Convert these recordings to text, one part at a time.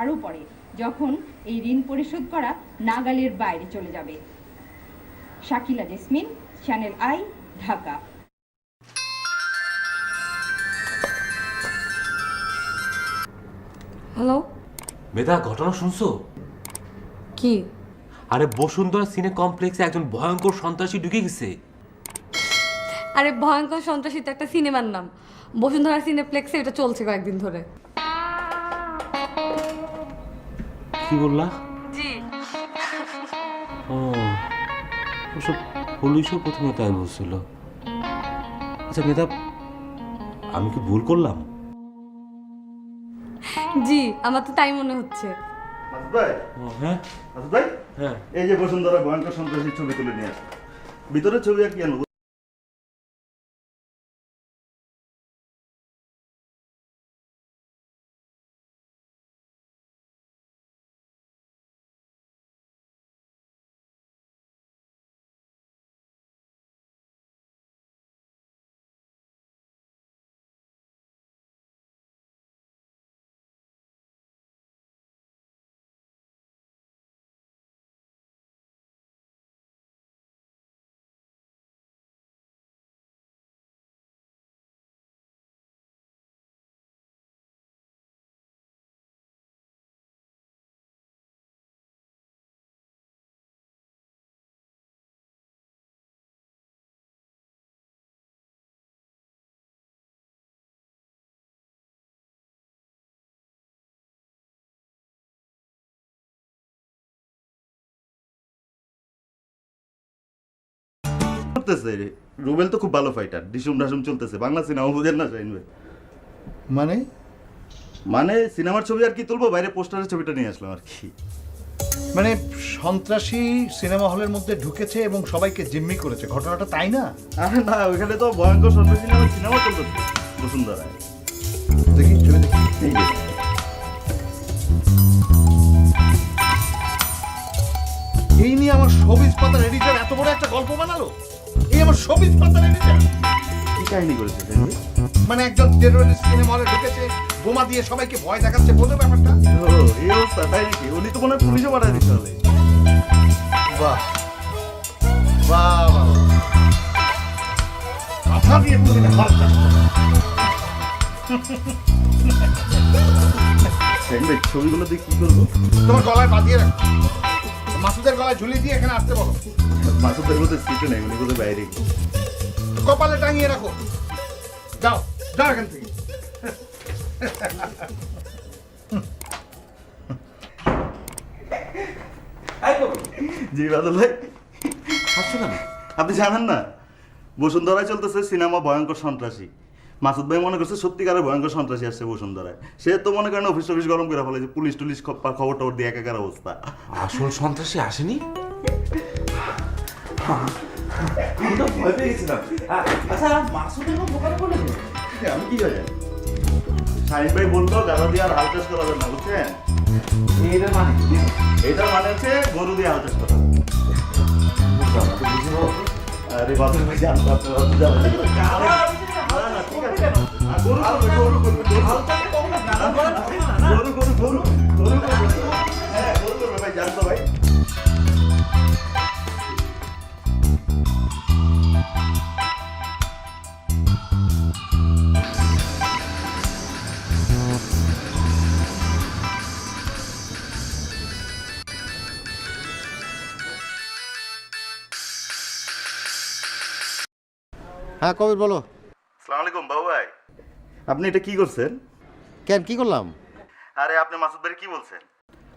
আরও পরে যখন এই ঋণ পরিশোধ করা নাগালের বাইরে চলে যাবে। Shakila Jesmin channel I Dhaka. Hello? Medha ঘটনা শুনছো? কি? আরে বসুন্ধরা সিনে কমপ্লেক্সে একজন ভয়ঙ্কর সন্ত্রাসী ঢুকে গেছে। আরে ভয়ঙ্কর সন্ত্রাসী তো একটা সিনেমার নাম। বসুন্ধরা সিনেপ্লেক্সে এটা চলছে কয়েকদিন ধরে। কি বললা? জি। ও ওসব পুলিশও প্রথমে তাই বলছিল। আচ্ছা মেধা আমি কি ভুল করলাম? জি আমার তো তাই মনে হচ্ছে। ভাই ও, হ্যাঁ? ভাই হ্যাঁ। এই যে বসুন্ধরা ভয়ঙ্কর সন্ত্রাসীর ছবি তুলে নিয়ে আসো। ভিতরে ছবি আর কি আনব? করতেছে? রুবেল তো খুব ভালো ফাইটার ডিসুম ডাসুম চলতেছে। বাংলা সিনেমা বুঝেন না শাহিন ভাই। মানে? মানে সিনেমার ছবি আর কি তুলবো বাইরে পোস্টারের ছবিটা নিয়ে আসলাম আর কি। মানে সন্ত্রাসী সিনেমা হলের মধ্যে ঢুকেছে এবং সবাইকে জিম্মি করেছে। ঘটনাটা তাই না? আরে না ওইখানে তো ভয়ঙ্কর সন্ত্রাসী নামে সিনেমা চলতেছে। বসুন্ধরায়। দেখি ছবি দেখি। এই নিয়ে আমার সবিজ পাতার এডিটর এত বড় একটা গল্প বানালো? আমার সবিজ পাতার এডিটর কি কাহিনী করেছে মানে একজন টেরোরিস্ট সিনেমা হলে ঢুকেছে বোমা দিয়ে সবাইকে ভয় দেখাচ্ছে বোঝো ব্যাপারটা। ও এই অবস্থা তাই নাকি? উনি তো মনে হয় পুলিশও পাঠায় দিতে হবে বাহ। দিয়ে তুমি ছবিগুলো দিয়ে কি করব? তোমার গলায় বাঁধিয়ে রাখো। মাসুদের গলায় ঝুলিয়ে দিয়ে এখানে আসতে বলো। মাসুদের মধ্যে সিটে নেই উনি বোধহয় বাইরে কপালে টাঙিয়ে রাখো যাও যাও এখান থেকে জি বাদল ভাই হাসছো কেন আপনি জানেন না বসুন্ধরায় চলতেছে সিনেমা ভয়ঙ্কর সন্ত্রাসী মাসুদ ভাই মনে করছে সত্যিকারের ভয়ঙ্কর সন্ত্রাসী আসছে বসুন্ধরায় সে তো মনে করেন অফিস টফিস গরম করে ফেলেছে পুলিশ টুলিশ খবর টবর দিয়ে একাকার অবস্থা আসল সন্ত্রাসী আসেনি আচ্ছা আমি মানে মানে হচ্ছে গরু দিয়ে হাল চাষ করা। আরে বাদল ভাই ঠিক আছে। গরু গরু। হ্যাঁ, ভাই, জানতো ভাই। হ্যাঁ কবির বলো। আসসালামু আলাইকুম বাবু ভাই। আপনি এটা কি করছেন? কেন কি করলাম? আরে আপনি মাসুদ ভাই কি বলছেন?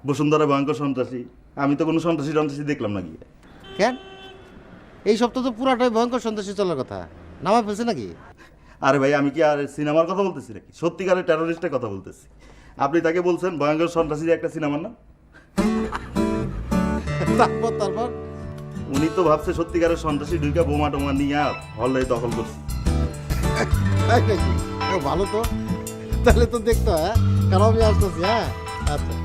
বসুন্ধরা ভয়ঙ্কর সন্ত্রাসী। আমি তো কোনো সন্ত্রাসী সন্ত্রাসী দেখলাম না গিয়ে। কেন? এই সপ্তাহ তো পুরাটাই ভয়ঙ্কর সন্ত্রাসী চলার কথা। নামা ফেলছে নাকি? আরে ভাই আমি কি আর সিনেমার কথা বলতেছি নাকি? সত্যিকারের টেরোরিস্টের কথা বলতেছি। আপনি তাকে বলছেন ভয়ঙ্কর সন্ত্রাসী একটা সিনেমার না তারপর তারপর? উনি তো ভাবছে সত্যিকারের সন্ত্রাসী ঢুকা বোমা টোমা নিয়ে হলে দখল করছি। ভালো তো। তাহলে তো দেখতো হ্যাঁ? কারণ আমি আসতেছি হ্যাঁ? আচ্ছা।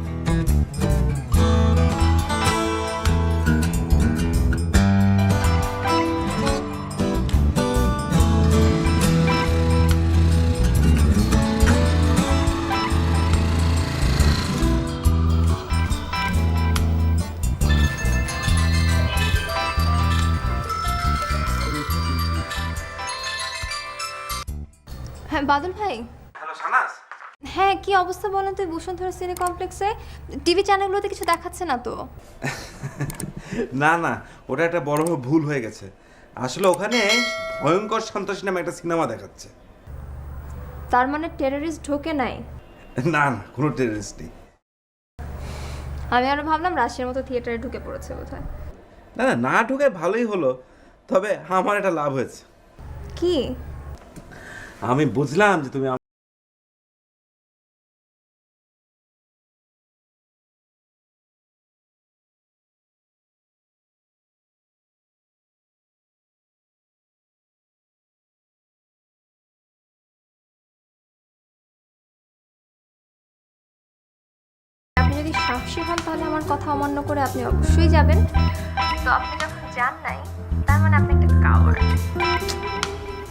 হ্যাঁ বাদল ভাই। হ্যালো সানাস। হ্যাঁ কি অবস্থা বলেন তো বসুন্ধরা সিনে কমপ্লেক্সে? টিভি চ্যানেলগুলোতে কিছু দেখাচ্ছে না তো? না না ওটা একটা বড় ভুল হয়ে গেছে। আসলে ওখানে ভয়ঙ্কর সন্ত্রাসী নামে একটা সিনেমা দেখাচ্ছে। তার মানে টেররিস্ট ঢোকে নাই? না না কোনো টেররিস্ট নেই। আমি আরও ভাবলাম রাশিয়ার মতো থিয়েটারে ঢুকে পড়েছে বোধহয়। না না না ঢুকে ভালোই হলো তবে আমার একটা লাভ হয়েছে। কি? আমি বুঝলাম যে তুমি যদি সাহসী হন তাহলে আমার কথা অমান্য করে আপনি অবশ্যই যাবেন। তো আপনি যখন যান নাই, তার মানে আপনি একটা কাওয়ার্ড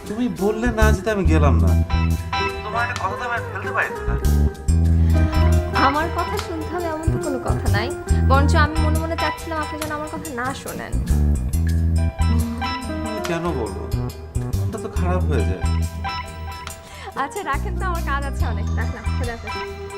তুমি বললে না যেতে আমি গেলাম না। তোমার একটা কথা তো আমি ফেলতে পারি না। আমার কথা শুনতে হবে এমন তো কোনো কথা নাই। বরঞ্চ আমি মনে মনে চাচ্ছিলাম আপনি যেন আমার কথা না শোনেন। কেন বলব মনটা তো খারাপ হয়ে যায়। আচ্ছা রাখেন তো আমার কাজ আছে অনেক। রাখলাম খোদা হাফেজ